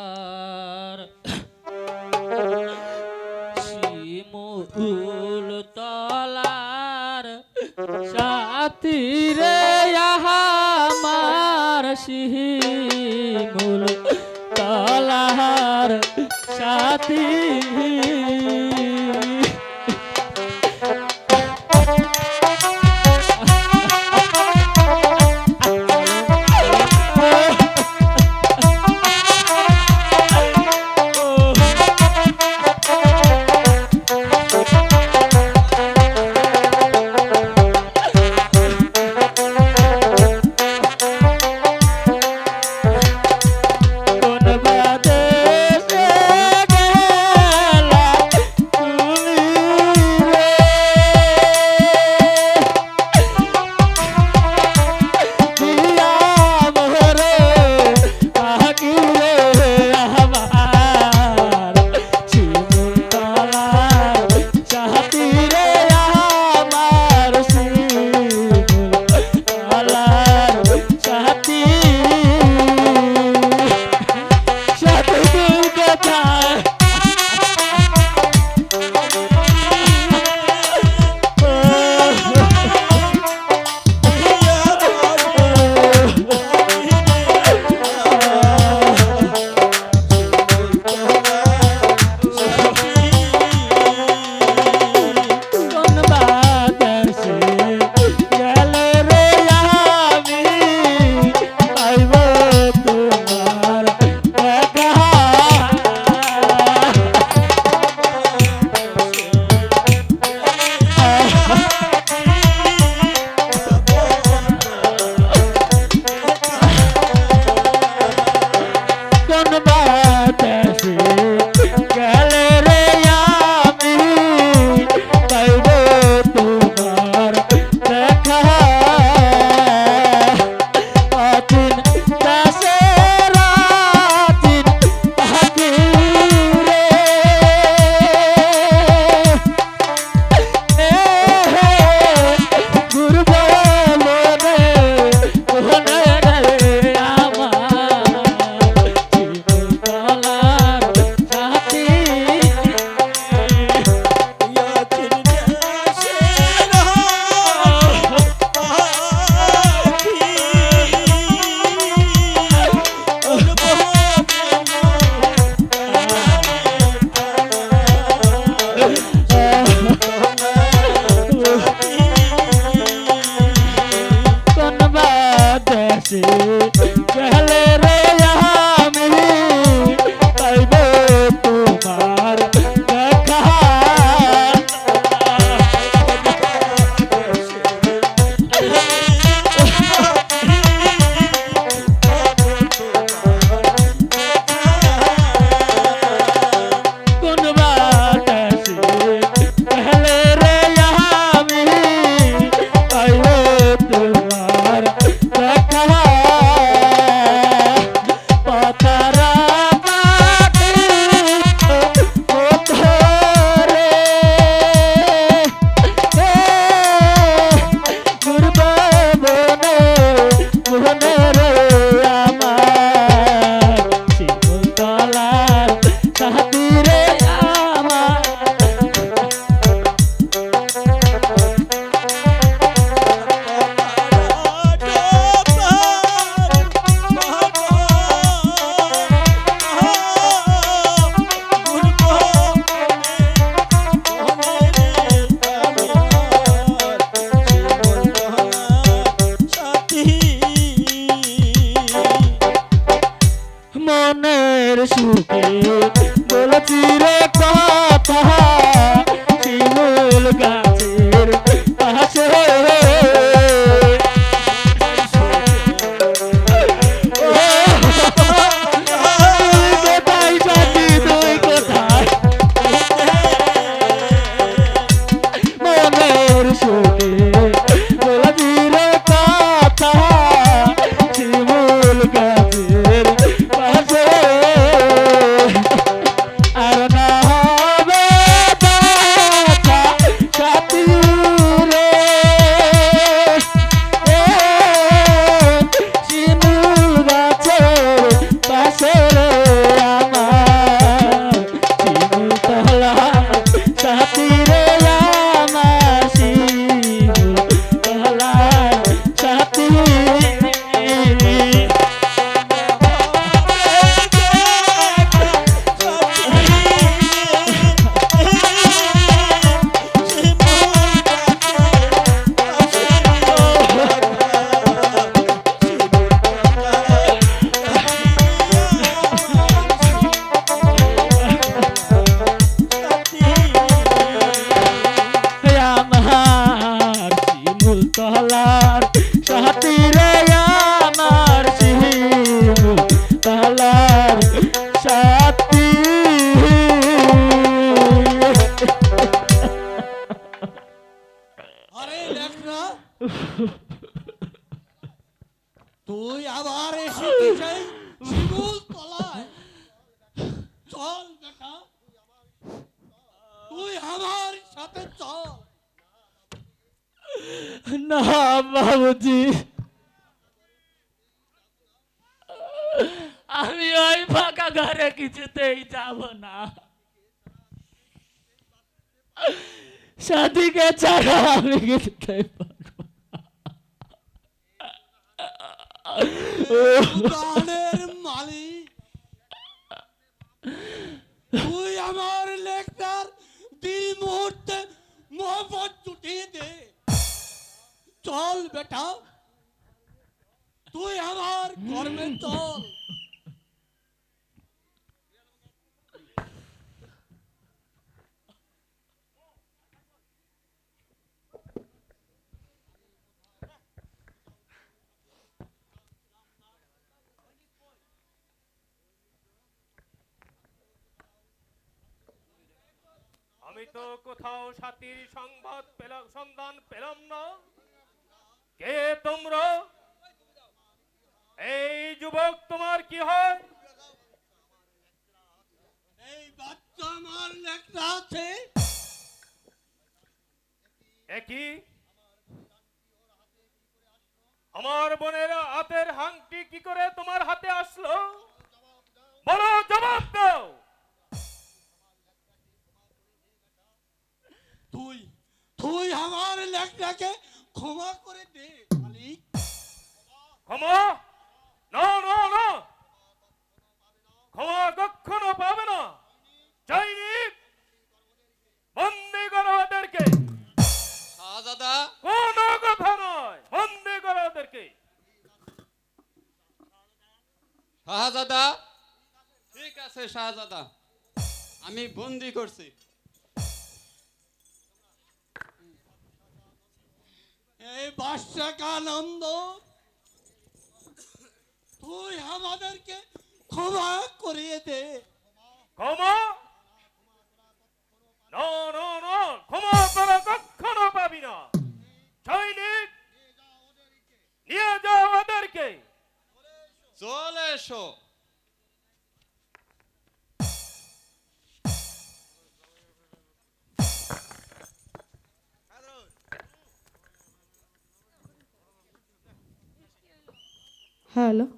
মাহার শিমুল তলার সাথী রে আহামার সিহি ती বলেছি রে কথা। বাবুজি আমি ওই ফাঁকা ঘরে কিছুতেই যাব না। সাথীকে ছাড়া আমি কিছুতেই পারব মালিক চল বেটা। তুই আমার কর্মে চল আমি তো কোথাও সাথীর সংবাদ পেলাম, সন্ধান পেলাম না। কে তোমরা? এই যুবক তোমার কি হয়? এই বাচ্চা আমার লেকটা আছে। একই আমার বোনের হাতের হাংটি কি করে তোমার হাতে আসলো? বলো জবাব দাও। তুই তুই আমার লেকটাকে ক্ষমা করে দে মালিক। ক্ষমা? না না না। ক্ষমা কখনো পাবে না। সৈনিক বন্দি করো ওদেরকে শাহজাদা। কোনো কথা নয়। বন্দি করো ওদেরকে শাহজাদা। ঠিক আছে শাহজাদা। আমি বন্দি করছি। এই বাদশাকে আনন্দ তুই আমাদেরকে ক্ষমা করিয়ে দে। ক্ষমা? না না না ক্ষমা করা কখনো পাবি না। সৈনিক নিয়ে যাও ওদেরকে চলে এসো। Halo.